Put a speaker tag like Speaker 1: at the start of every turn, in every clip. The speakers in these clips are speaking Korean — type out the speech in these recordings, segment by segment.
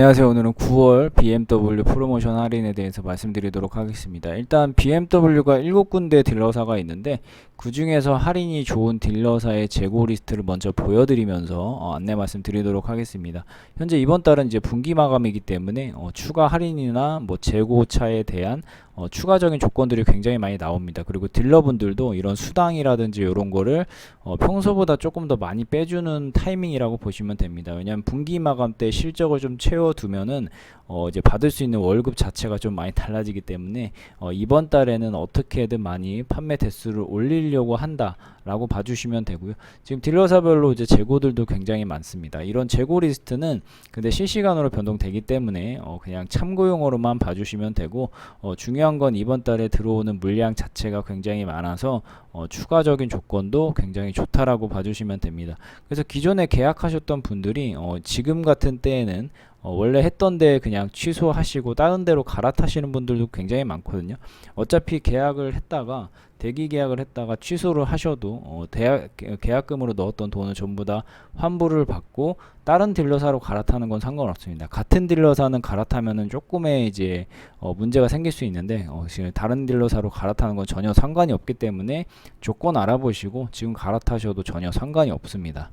Speaker 1: 안녕하세요. 오늘은 9월 BMW 프로모션 할인에 대해서 말씀드리도록 하겠습니다. 일단 BMW가 7군데 딜러사가 있는데 그 중에서 할인이 좋은 딜러사의 재고 리스트를 먼저 보여드리면서 어, 안내 말씀드리도록 하겠습니다. 현재 이번 달은 이제 분기 마감이기 때문에 어, 추가 할인이나 뭐 재고차에 대한 어, 추가적인 조건들이 굉장히 많이 나옵니다. 그리고 딜러분들도 이런 수당이라든지 이런 거를 어, 평소보다 조금 더 많이 빼주는 타이밍이라고 보시면 됩니다. 왜냐하면 분기 마감 때 실적을 좀 채워두면은 어, 이제 받을 수 있는 월급 자체가 좀 많이 달라지기 때문에 어, 이번 달에는 어떻게든 많이 판매 대수를 올리려고 한다라고 봐주시면 되고요. 지금 딜러사별로 이제 재고들도 굉장히 많습니다. 이런 재고 리스트는 근데 실시간으로 변동되기 때문에 어, 그냥 참고용으로만 봐주시면 되고 어, 중요한 건 이번 달에 들어오는 물량 자체가 굉장히 많아서 어, 추가적인 조건도 굉장히 좋다라고 봐주시면 됩니다. 그래서 기존에 계약하셨던 분들이 어, 지금 같은 때에는 어, 원래 했던 데 그냥 취소하시고 다른 데로 갈아타시는 분들도 굉장히 많거든요. 어차피 계약을 했다가 대기 계약을 했다가 취소를 하셔도 어, 대약, 계약금으로 넣었던 돈을 전부 다 환불을 받고 다른 딜러사로 갈아타는 건 상관없습니다. 같은 딜러사는 갈아타면은 조금의 이제 어, 문제가 생길 수 있는데 어, 지금 다른 딜러사로 갈아타는 건 전혀 상관이 없기 때문에 조건 알아보시고 지금 갈아타셔도 전혀 상관이 없습니다.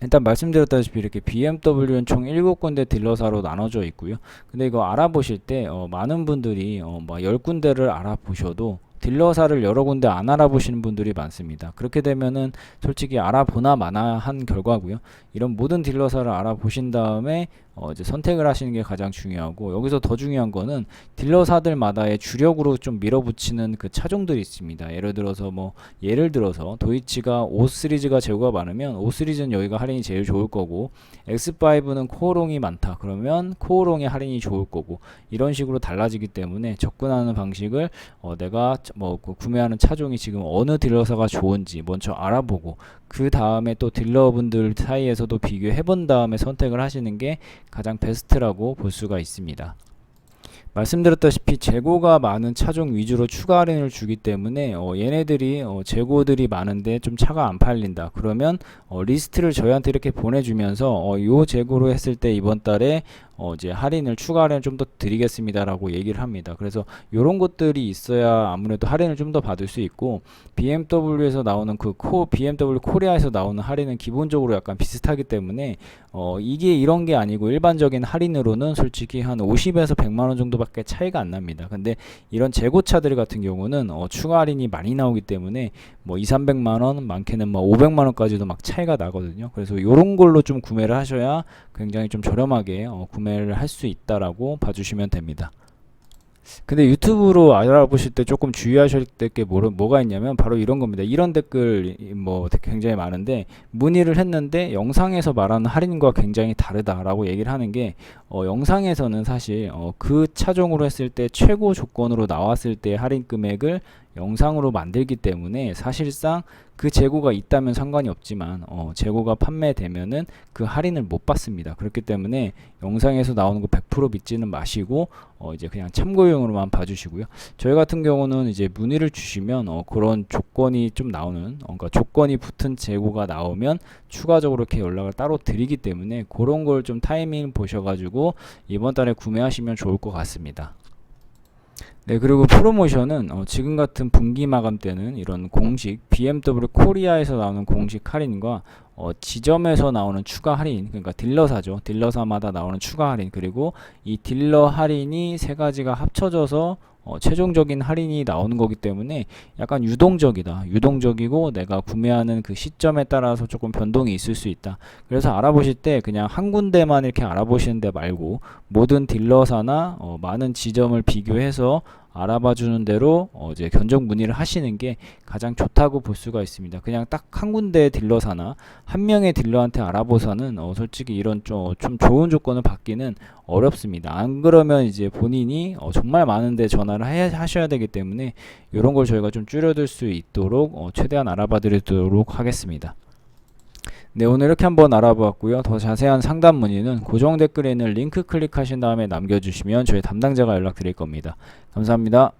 Speaker 1: 일단 말씀드렸다시피 이렇게 BMW는 총 7군데 딜러사로 나눠져 있고요. 근데 이거 알아보실 때 어, 많은 분들이 어, 뭐 10군데를 알아보셔도 딜러사를 여러 군데 안 알아보시는 분들이 많습니다. 그렇게 되면은 솔직히 알아보나 마나 한 결과고요. 이런 모든 딜러사를 알아보신 다음에 어 이제 선택을 하시는 게 가장 중요하고 여기서 더 중요한 거는 딜러사들마다의 주력으로 좀 밀어붙이는 그 차종들이 있습니다. 예를 들어서 뭐 예를 들어서 도이치가 5 시리즈가 재고가 많으면 5 시리즈는 여기가 할인이 제일 좋을 거고 X5는 코어롱이 많다. 그러면 코어롱의 할인이 좋을 거고 이런 식으로 달라지기 때문에 접근하는 방식을 어 내가 뭐 구매하는 차종이 지금 어느 딜러사가 좋은지 먼저 알아보고 그 다음에 또 딜러분들 사이에서도 비교해 본 다음에 선택을 하시는 게 가장 베스트라고 볼 수가 있습니다. 말씀드렸다시피 재고가 많은 차종 위주로 추가 할인을 주기 때문에 어, 얘네들이 어, 재고들이 많은데 좀 차가 안 팔린다 그러면 어, 리스트를 저희한테 이렇게 보내주면서 어, 요 재고로 했을 때 이번 달에 어, 이제 할인을 추가 할인을 좀더 드리겠습니다라고 얘기를 합니다. 그래서 이런 것들이 있어야 아무래도 할인을 좀 더 받을 수 있고 BMW에서 나오는 그 코 BMW 코리아에서 나오는 할인은 기본적으로 약간 비슷하기 때문에 어, 이게 이런 게 아니고 일반적인 할인으로는 솔직히 한 50에서 100만 원 정도밖에 차이가 안 납니다. 근데 이런 재고차들 같은 경우는 어, 추가 할인이 많이 나오기 때문에 뭐 2, 300만 원, 많게는 뭐 500만 원까지도 막 차이가 나거든요. 그래서 이런 걸로 좀 구매를 하셔야 굉장히 좀 저렴하게 어, 구매 를 할 수 있다라고 봐주시면 됩니다. 근데 유튜브로 알아보실 때 조금 주의하실 게 뭐가 있냐면 바로 이런 겁니다. 이런 댓글 뭐 굉장히 많은데 문의를 했는데 영상에서 말하는 할인과 굉장히 다르다라고 얘기를 하는 게 어, 영상에서는 사실 어, 그 차종으로 했을 때 최고 조건으로 나왔을 때 할인 금액을 영상으로 만들기 때문에 사실상 그 재고가 있다면 상관이 없지만 어, 재고가 판매되면은 그 할인을 못 받습니다. 그렇기 때문에 영상에서 나오는 거 100% 믿지는 마시고 어, 이제 그냥 참고용으로만 봐주시고요. 저희 같은 경우는 이제 문의를 주시면 어, 그런 조건이 좀 나오는 어, 그러니까 조건이 붙은 재고가 나오면 추가적으로 이렇게 연락을 따로 드리기 때문에 그런 걸 좀 타이밍 보셔가지고 이번 달에 구매하시면 좋을 것 같습니다. 네, 그리고 프로모션은 어, 지금 같은 분기 마감 때는 이런 공식 BMW 코리아에서 나오는 공식 할인과 어, 지점에서 나오는 추가 할인, 그러니까 딜러사죠. 딜러사마다 나오는 추가 할인, 그리고 이 딜러 할인이 세 가지가 합쳐져서 어, 최종적인 할인이 나오는 거기 때문에 약간 유동적이다. 유동적이고 내가 구매하는 그 시점에 따라서 조금 변동이 있을 수 있다. 그래서 알아보실 때 그냥 한 군데만 이렇게 알아보시는 데 말고 모든 딜러사나 어, 많은 지점을 비교해서 알아봐 주는 대로 어 이제 견적 문의를 하시는 게 가장 좋다고 볼 수가 있습니다. 그냥 딱 한 군데 딜러사나 한 명의 딜러한테 알아보서는 어 솔직히 이런 좀, 좀 좋은 조건을 받기는 어렵습니다. 안 그러면 이제 본인이 어 정말 많은데 전화를 해, 하셔야 되기 때문에 이런 걸 저희가 좀 줄여들 수 있도록 어 최대한 알아봐 드리도록 하겠습니다. 네 오늘 이렇게 한번 알아보았고요. 더 자세한 상담 문의는 고정 댓글에 있는 링크 클릭하신 다음에 남겨주시면 저희 담당자가 연락드릴 겁니다. 감사합니다